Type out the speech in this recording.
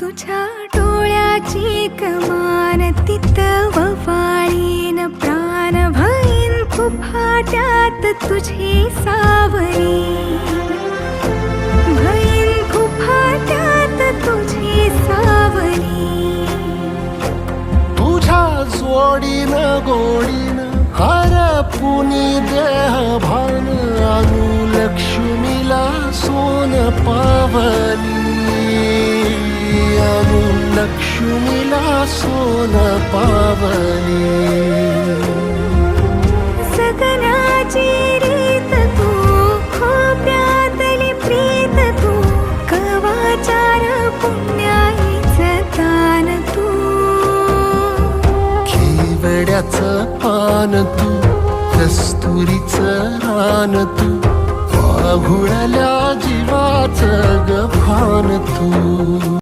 तुझ्या डोळ्याची कमान तित ववाळीन प्राण भईन फुफाट्यात तुझी सावरी. भईन फाट्यात तुझी सावरी. तुझ्या जोडीन गोडीन हरपुनी देह भान अनु लक्ष्मीला सोन पावन लक्ष्मीला सोन पावली केवड्याचं पान तू कस्तुरीचं रान तू पाहुळल्या जीवाचं गभान तू.